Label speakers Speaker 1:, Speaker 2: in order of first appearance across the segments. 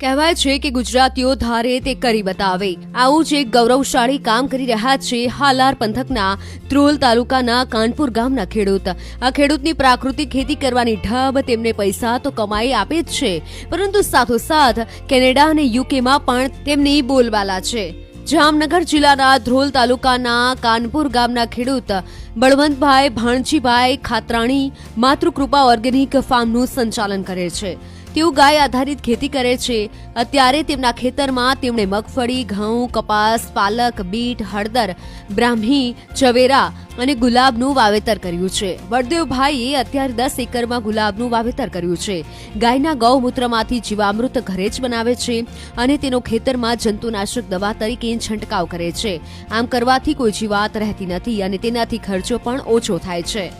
Speaker 1: કહેવાય છે કે ગુજરાતીઓ ધારે તે કરી બતાવે. આવું જ એક ગૌરવશાળી કામ કરી રહ્યા છે હાલાર પંથકના ત્રોલ તાલુકાના કાનપુર ગામના ખેડૂત. આ ખેડૂતની પ્રાકૃતિક ખેતી કરવાની ઢબ તેમને પૈસા તો કમાઈ આપે જ છે, પરંતુ સાથોસાથ કેનેડા અને યુકેમાં પણ તેમની બોલબાલા છે. જામનગર જિલ્લાના ધ્રોલ તાલુકાના કાનપુર ગામના ખેડૂત બળવંતભાઈ ભાણજીભાઈ ખાતરાણી માતૃકૃપા ઓર્ગેનિક ફાર્મનું સંચાલન કરે છે. તેઓ ગાય આધારિત ખેતી કરે છે. અત્યારે તેમના ખેતરમાં તેમણે મગફળી, ઘઉં, કપાસ, પાલક, બીટ, હળદર, બ્રાહ્મી, ચવેરા અને ગુલાબનું વાવેતર કર્યું છે. વડદેવભાઈએ અત્યારે દસ એકરમાં ગુલાબનું વાવેતર કર્યું છે. ગાયના ગૌમૂત્રમાંથી જીવામૃત ઘરે જ બનાવે છે અને તેનો ખેતરમાં જંતુનાશક દવા તરીકે છંટકાવ કરે છે. આમ કરવાથી કોઈ જીવાત રહેતી નથી અને તેનાથી ખર્ચો પણ ઓછો થાય છે.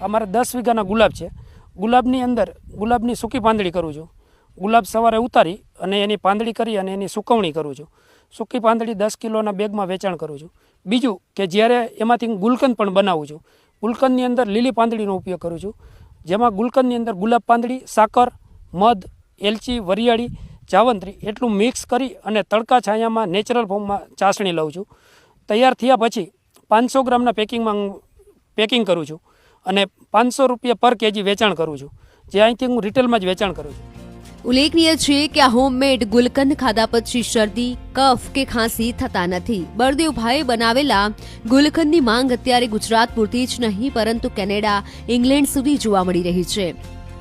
Speaker 2: અમારા દસ વીઘાના ગુલાબ છે. ગુલાબની અંદર ગુલાબની સૂકી પાંદડી કરું છું. ગુલાબ સવારે ઉતારી અને એની પાંદડી કરી અને એની સુકવણી કરું છું. સૂકી પાંદડી દસ કિલોના બેગમાં વેચાણ કરું છું. બીજું કે જ્યારે એમાંથી હું ગુલકંદ પણ બનાવું છું. ગુલકંદની અંદર લીલી પાંદડીનો ઉપયોગ કરું છું. જેમાં ગુલકંદની અંદર ગુલાબ પાંદડી, સાકર, મધ, એલચી, વરિયાળી, જાવંત્રી એટલું મિક્સ કરી અને તડકા છાયામાં નેચરલ ફોર્મમાં ચાસણી લઉં છું. તૈયાર થયા પછી પાંચસો ગ્રામના પેકિંગમાં હું પેકિંગ કરું છું અને પાંચસો રૂપિયા પર કેજી વેચાણ કરું છું. જે અહીંથી હું રિટેલમાં જ વેચાણ કરું છું.
Speaker 1: ઉલ્લેખનીય છે કે આ હોમમેડ ગુલકંદ ખાધા પછી શરદી કફ કે ખાંસી થતા નથી. બળદેવભાઈએ બનાવેલા ગુલકંદની માંગ અત્યારે ગુજરાત પૂરતી જ નહીં પરંતુ કેનેડા ઇંગ્લેન્ડ સુધી જોવા મળી રહી છે.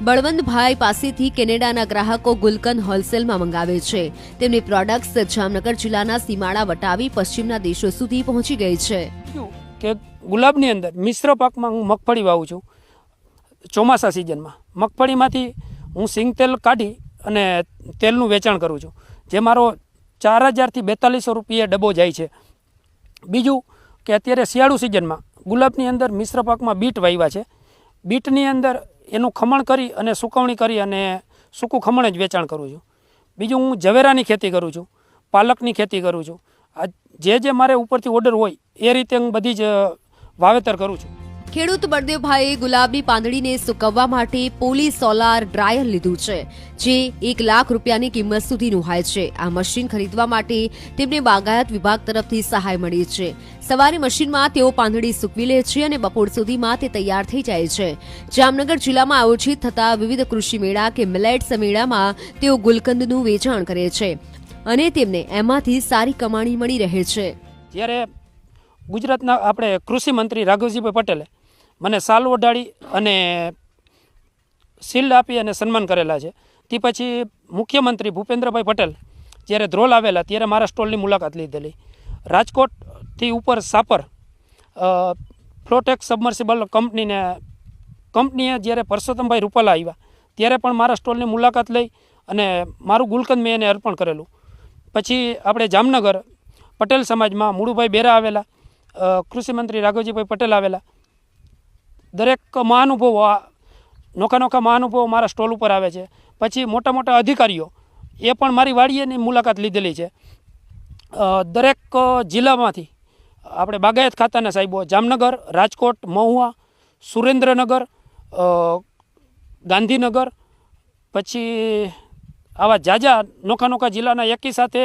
Speaker 1: બળવંતભાઈ પાસેથી કેનેડાના ગ્રાહકો ગુલકંદ હોલસેલમાં મંગાવે છે. તેમની પ્રોડક્ટ્સ જામનગર જિલ્લાના સીમાડા વટાવી પશ્ચિમના દેશો સુધી પહોંચી ગઈ છે.
Speaker 2: કે ગુલાબની અંદર મિશ્ર પાકમાં હું મગફળી વાવું છું. ચોમાસા સિઝનમાં મગફળીમાંથી હું સિંગ તેલ કાઢી અને તેલનું વેચાણ કરું છું. જે મારો ચાર હજારથી બેતાલીસો રૂપિયે ડબ્બો જાય છે. બીજું કે અત્યારે શિયાળુ સિઝનમાં ગુલાબની અંદર મિશ્ર પાકમાં બીટ વાવ્યા છે. બીટની અંદર એનું ખમણ કરી અને સુકવણી કરી અને સૂકું ખમણ જ વેચાણ કરું છું. બીજું હું ઝવેરાની ખેતી કરું છું, પાલકની ખેતી કરું છું. આ જે જે મારે ઉપરથી ઓર્ડર હોય એ રીતે હું બધી જ વાવેતર કરું છું.
Speaker 1: ખેડૂત બળદેવભાઈએ ગુલાબની પાંદડીને સુકવવા માટે પોલી સોલાર ડ્રાયર લીધું છે, જે એક લાખ રૂપિયાની કિંમત સુધીનું હોય છે. આ મશીન ખરીદવા માટે તેમને બાગાયત વિભાગ તરફથી સહાય મળી છે. સવારે મશીનમાં તેઓ પાંદડી સૂકવી લે છે અને બપોર સુધીમાં તે તૈયાર થઈ જાય છે. જામનગર જિલ્લામાં આયોજિત થતા વિવિધ કૃષિ મેળા કે મિલેટ્સ મેળામાં તેઓ ગુલકંદનું વેચાણ કરે છે અને તેમને એમાંથી સારી કમાણી મળી રહે છે.
Speaker 2: જ્યારે ગુજરાતના આપણે કૃષિ મંત્રી રાઘવજીભાઈ પટેલે મને સાલ ઓઢાડી અને શિલ્ડ આપી અને સન્માન કરેલા છે. તે પછી મુખ્યમંત્રી ભૂપેન્દ્રભાઈ પટેલ જ્યારે ધ્રોલ આવેલા ત્યારે મારા સ્ટોલની મુલાકાત લીધેલી. રાજકોટથી ઉપર સાપર ફ્લોટેક સબમર્સિબલ કંપનીને, કંપનીએ જ્યારે પરસોત્તમભાઈ રૂપાલા આવ્યા ત્યારે પણ મારા સ્ટોલની મુલાકાત લઈ અને મારું ગુલકંદ મેં એને અર્પણ કરેલું. પછી આપણે જામનગર, પટેલ સમાજમાં મુળુભાઈ બેરા આવેલા કૃષિમંત્રી રાઘવજીભાઈ પટેલ આવેલા દરેક મહાનુભવો આ નોખા નોખા મહાનુભવો મારા સ્ટોલ ઉપર આવે છે. પછી મોટા મોટા અધિકારીઓ, એ પણ મારી વાડીએની મુલાકાત લીધેલી છે. દરેક જિલ્લામાંથી આપણે બાગાયત ખાતાના સાહેબો, જામનગર, રાજકોટ, મહુવા, સુરેન્દ્રનગર ગાંધીનગર, પછી આવા જાજા નોખા નોખા જિલ્લાના એકી સાથે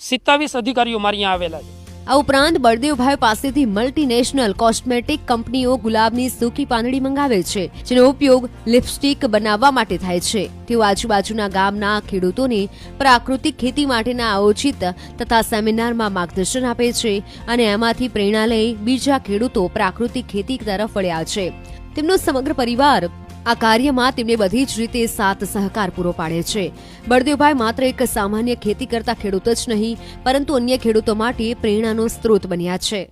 Speaker 2: સિત્તાવીસ અધિકારીઓ મારી અહીંયા આવેલા છે.
Speaker 1: આ ઉપરાંત બળદેવભાઈ પાસેથી મલ્ટીનેશનલ કોસ્મેટિક કંપનીઓ ગુલાબની સૂકી પાંદડી મંગાવે છે, જેનો ઉપયોગ લિપસ્ટિક બનાવવા માટે થાય છે. તેઓ આજુબાજુના ગામના ખેડૂતોને પ્રાકૃતિક ખેતી માટેના આયોજિત તથા સેમિનારમાં માર્ગદર્શન આપે છે અને એમાંથી પ્રેરણા લઈ બીજા ખેડૂતો પ્રાકૃતિક ખેતી તરફ વળ્યા છે. તેમનો સમગ્ર પરિવાર આ કાર્યમાં તેમને બધી જ રીતે સાથ સહકાર પૂરો પાડે છે. બળદેવભાઈ માત્ર એક સામાન્ય ખેતી કરતા ખેડૂત જ નહીં, પરંતુ અન્ય ખેડૂતો માટે પ્રેરણાનો સ્ત્રોત બન્યા છે.